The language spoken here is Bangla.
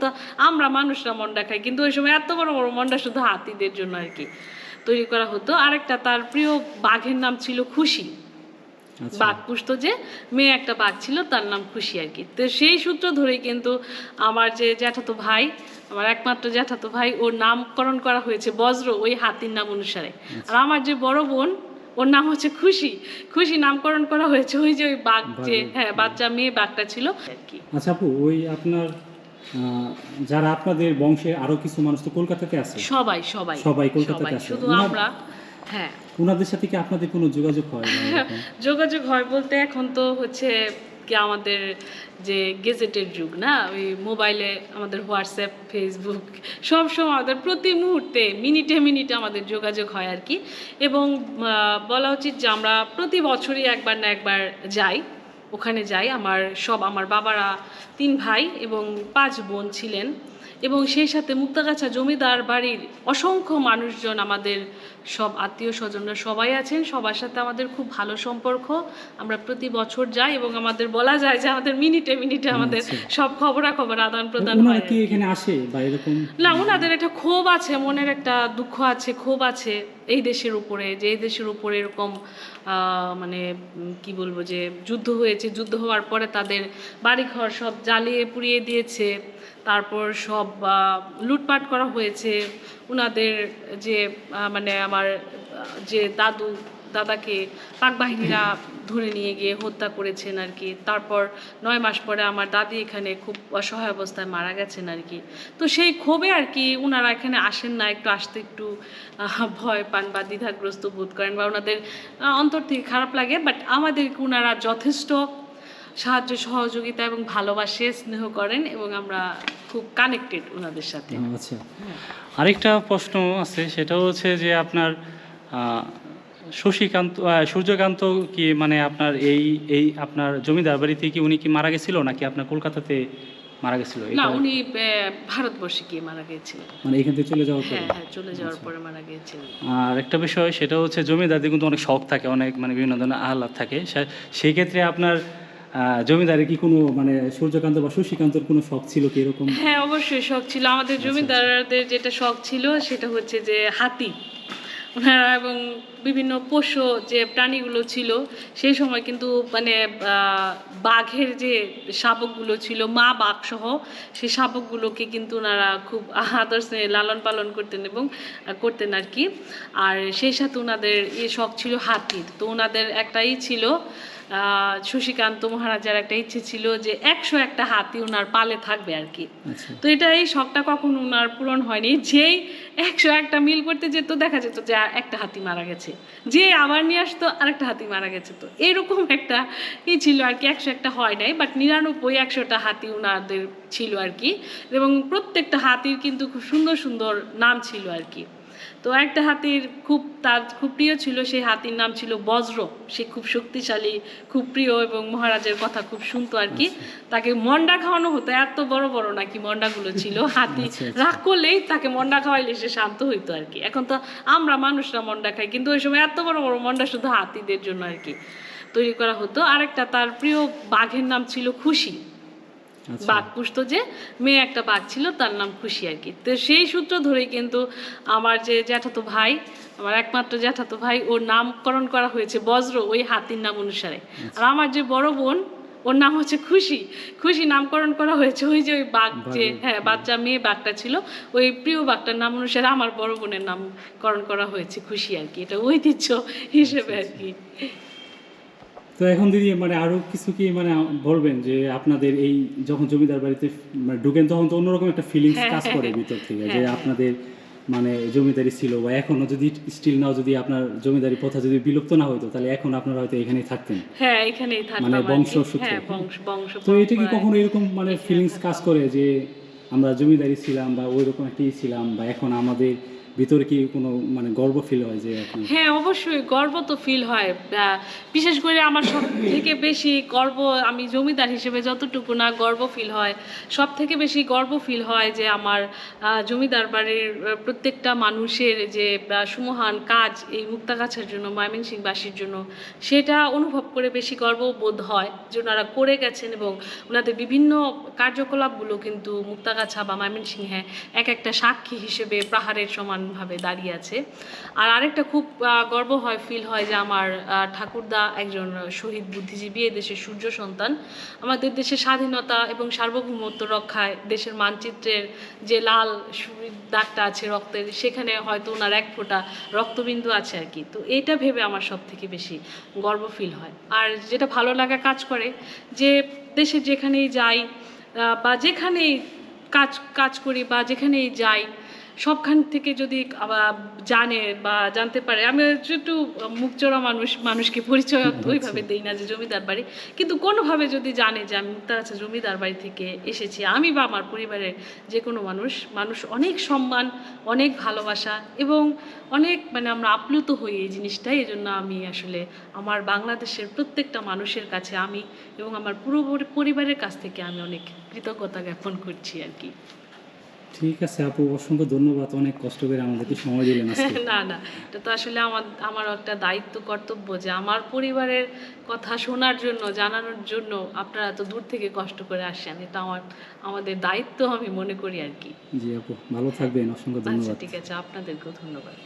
তো আমরা মানুষরা মন্ডা খাই কিন্তু ওই সময় এত বড় বড় মন্ডা শুধু হাতিদের জন্য আর কি তৈরি করা হতো। আরেকটা তার প্রিয় বাঘের নাম ছিল খুশি। আচ্ছা। বাঘ পুষতো যে মেয়ে একটা বাঘ ছিল তার নাম খুশি আর কি। তো সেই সূত্র ধরেই কিন্তু আমার যে জ্যাঠাতো ভাই আমার একমাত্র জ্যাঠাতো ভাই ওর নামকরণ করা হয়েছে বজ্র ওই হাতির নাম অনুসারে। আর আমার যে বড় বোন ওর নাম হচ্ছে খুশি। খুশি নামকরণ করা হয়েছে ওই যে ওই বাঘ যে হ্যাঁ বাচ্চা মেয়ে বাঘটা ছিল আর কি। আচ্ছা আপু ওই আপনার যারা আপনাদের বংশে আরও কিছু মানুষ তো কলকাতাতে আছে। সবাই সবাই সবাই কলকাতাতে আছে। শুধু আমরা হ্যাঁ। ওনাদের সাথে কি আপনাদের কোনো যোগাযোগ হয় যোগাযোগ হয় বলতে এখন তো হচ্ছে কি আমাদের যে গেজেটের যুগ না? ওই মোবাইলে আমাদের হোয়াটসঅ্যাপ ফেসবুক সব সময় আমাদের প্রতি মুহূর্তে মিনিটে মিনিটে আমাদের যোগাযোগ হয় আর কি। এবং বলা উচিত যে আমরা প্রতি বছরই একবার না একবার যাই। ওখানে যাই। আমার সব আমার বাবারা তিন ভাই এবং পাঁচ বোন ছিলেন। এবং সেই সাথে মুক্তাগাছা জমিদার বাড়ির অসংখ্য মানুষজন আমাদের সব আত্মীয় স্বজনরা সবাই আছেন। সবার সাথে আমাদের খুব ভালো সম্পর্ক। আমরা প্রতি বছর যাই এবং আমাদের বলা যায় যে আমাদের মিনিটে মিনিটে আমাদের। সব খবরাখবর আদান প্রদান হয় এখানে আসে না ওনাদের একটা ক্ষোভ আছে মনের একটা দুঃখ আছে ক্ষোভ আছে। এই দেশের উপরে, যে এই দেশের উপরে এরকম মানে কি বলব যে, যুদ্ধ হয়েছে, যুদ্ধ হওয়ার পরে তাদের বাড়িঘর সব জ্বালিয়ে পুড়িয়ে দিয়েছে, তারপর সব লুটপাট করা হয়েছে ওনাদের যে মানে আমার যে দাদু দাদাকে পাক বাহিনীরা ধরে নিয়ে গিয়ে হত্যা করেছেন আর কি। তারপর নয় মাস পরে আমার দাদি এখানে খুব অসহায় অবস্থায় মারা গেছেন আর কি। তো সেই ক্ষোভে আর কি ওনারা এখানে আসেন না, একটু আসতে একটু ভয় পান বা দ্বিধাগ্রস্ত বোধ করেন বা ওনাদের অন্তর থেকে খারাপ লাগে। বাট আমাদেরকে ওনারা যথেষ্ট সাহায্য, সহযোগিতা এবং ভালোবাসে, স্নেহ করেন এবং আমরা খুব কানেক্টেড ওনাদের সাথে। আচ্ছা। আরেকটা প্রশ্ন আছে, সেটা হচ্ছে যে আপনার শশীকান্ত সূর্যকান্ত কি মানে আপনার এই এই আপনার জমিদার বাড়িতে কি উনি কি মারা গেছিল নাকি আপনার কলকাতাতে মারা গেছিল? না উনি ভারতবর্ষে গিয়ে মারা গিয়েছিলেন। মানে এখান থেকে চলে যাওয়ার পরে? হ্যাঁ হ্যাঁ চলে যাওয়ার পরে মারা গিয়েছিলেন। আর একটা বিষয় সেটা হচ্ছে জমিদারদের কিন্তু অনেক শখ থাকে অনেক মানে বিভিন্ন ধরনের আহ্লাদ থাকে। সেই ক্ষেত্রে আপনার আহ, জমিদারে কি কোনো মানে সূর্যকান্ত বা শশীকান্তর কোনো শখ ছিল কি এরকম? হ্যাঁ অবশ্যই শখ ছিল। আমাদের জমিদারদের যেটা শখ ছিল সেটা হচ্ছে যে হাতি। ওনারা এবং বিভিন্ন পোষ্য যে প্রাণীগুলো ছিল, সেই সময় কিন্তু মানে বাঘের যে শাবকগুলো ছিল, মা বাঘ সহ, সেই শাবকগুলোকে কিন্তু ওনারা খুব আদর্শ লালন পালন করতেন এবং করতেন আর কি। আর সেই সাথে ওনাদের এ শখ ছিল হাতির। তো ওনাদের একটাই ছিল শশীকান্ত মহারাজার একটা ইচ্ছে ছিল যে একশো একটা হাতি ওনার পালে থাকবে আর কি। আচ্ছা। তো এটা এই শখটা কখনো ওনার পূরণ হয়নি। যেই একশো একটা মিল করতে যেত দেখা যেত যে একটা হাতি মারা গেছে। যে আবার নিয়ে আসতো আরেকটা হাতি মারা গেছে। তো এরকম একটা ই ছিল আর কি একশো একটা হয় নাই বাট নিরানব্বই একশোটা হাতি ওনাদের ছিল আর কি। এবং প্রত্যেকটা হাতির কিন্তু খুব সুন্দর সুন্দর নাম ছিল আর কি। তো একটা হাতির খুব তার খুব প্রিয় ছিল সেই হাতির নাম ছিল বজ্র। সে খুব শক্তিশালী খুব প্রিয় এবং মহারাজের কথা খুব শুনতো আর কি। তাকে মন্ডা খাওয়ানো হতো এত বড় বড় নাকি মন্ডাগুলো ছিল। হাতি আচ্ছা, আচ্ছা। রাগ করলেই তাকে মন্ডা খাওয়াইলে সে শান্ত হইতো আর কি। এখন তো আমরা মানুষরা মন্ডা খাই কিন্তু ওই সময় এত বড় বড় মন্ডা শুধু হাতিদের জন্য আর কি তৈরি করা হতো। আরেকটা তার প্রিয় বাঘের নাম ছিল খুশি। আচ্ছা বাঘ পুষতো যে মেয়ে একটা বাঘ ছিল তার নাম খুশি আর কি। তো সেই সূত্র ধরেই কিন্তু আমার যে জ্যাঠাতো ভাই আমার একমাত্র জ্যাঠাতো ভাই ওর নামকরণ করা হয়েছে বজ্র ওই হাতির নাম অনুসারে। আর আমার যে বড় বোন ওর নাম হচ্ছে খুশি। খুশি নামকরণ করা হয়েছে ওই যে ওই বাঘ যে হ্যাঁ বাচ্চা মেয়ে বাঘটা ছিল ওই প্রিয় বাঘটার নাম অনুসারে আমার বড় বোনের নামকরণ করা হয়েছে খুশি আর কি। এটা ঐতিহ্য হিসেবে আর কি। তো এখন দিদি মানে আরও কিছু কি মানে বলবেন যে আপনাদের এই যখন জমিদার বাড়িতে মানে ঢুকেন তখন তো অন্যরকম একটা ফিলিংস হ্যাঁ, কাজ করে হ্যাঁ। ভিতর থেকে হ্যাঁ, যে। আপনাদের মানে জমিদারি ছিল বা এখনও যদি স্টিল নাও যদি আপনার জমিদারি প্রথা যদি বিলুপ্ত না হতো তাহলে এখন আপনারা হয়তো এখানেই থাকতেন হ্যাঁ এখানেই থাকতাম মানে। হ্যাঁ বংশ বংশ তো এটা কি কখনো এরকম মানে ফিলিংস কাজ করে যে আমরা জমিদারি ছিলাম বা ওই রকম একটা ছিলাম বা এখন আমাদের ভিতরে কি কোনো মানে গর্ব ফিল হয় যে হ্যাঁ অবশ্যই গর্ব তো ফিল হয়। বিশেষ করে আমার সব থেকে বেশি গর্ব আমি জমিদার হিসেবে যতটুকু না গর্ব ফিল হয় সব থেকে বেশি গর্ব ফিল হয় যে আমার জমিদার বাড়ির প্রত্যেকটা মানুষের যে সুমহান কাজ এই মুক্তাগাছার জন্য ময়মনসিংহবাসীর জন্য, সেটা অনুভব করে বেশি গর্ব বোধ হয় যে ওনারা করে গেছেন এবং ওনাদের বিভিন্ন কার্যকলাপগুলো কিন্তু মুক্তাগাছা বা ময়মনসিংহে এক একটা সাক্ষী হিসেবে পাহাড়ের সমানভাবে দাঁড়িয়ে আছে। আর আরেকটা খুব গর্ব হয় ফিল হয় যে আমার ঠাকুরদা একজন শহীদ বুদ্ধিজীবী, এই দেশের সূর্য সন্তান। আমাদের দেশের স্বাধীনতা এবং সার্বভৌমত্ব রক্ষায় দেশের মানচিত্রের যে লাল দাগটা আছে রক্তের, সেখানে হয়তো ওনার এক ফোঁটা রক্তবিন্দু আছে আর কি। তো এটা ভেবে আমার সব থেকে বেশি গর্ব ফিল হয়। আর যেটা ভালো লাগা কাজ করে যে দেশে যেখানেই যাই বা যেখানেই কাজ কাজ করি বা যেখানেই যাই সবখান থেকে যদি জানে বা জানতে পারে আমি একটু মুখচোরা মানুষ মানুষকে পরিচয় ওইভাবে দেই না যে জমিদার বাড়ি। কিন্তু কোনোভাবে যদি জানে যে আমি মুক্তাগাছা জমিদার বাড়ি থেকে এসেছি আমি বা আমার পরিবারের যে কোনো মানুষ মানুষ অনেক সম্মান অনেক ভালোবাসা এবং অনেক মানে আমরা আপ্লুত হই এই জিনিসটাই। এই জন্য আমি আসলে আমার বাংলাদেশের প্রত্যেকটা মানুষের কাছে আমি এবং আমার পুরো পরিবারের কাছ থেকে আমি অনেক কৃতজ্ঞতা জ্ঞাপন করছি আর কি। ঠিক আছে আপু অসংখ্য ধন্যবাদ অনেক কষ্ট করে আমাদেরকে সময় দিলেন না না এটা তো আসলে আমার আমার একটা দায়িত্ব কর্তব্য যে আমার পরিবারের কথা শোনার জন্য জানানোর জন্য আপনারা তো দূর থেকে কষ্ট করে আসেন এটা আমার আমাদের দায়িত্ব আমি মনে করি আর কি। জি আপু ভালো থাকবেন অসংখ্য আচ্ছা ধন্যবাদ। ঠিক আছে আপনাদেরকেও ধন্যবাদ।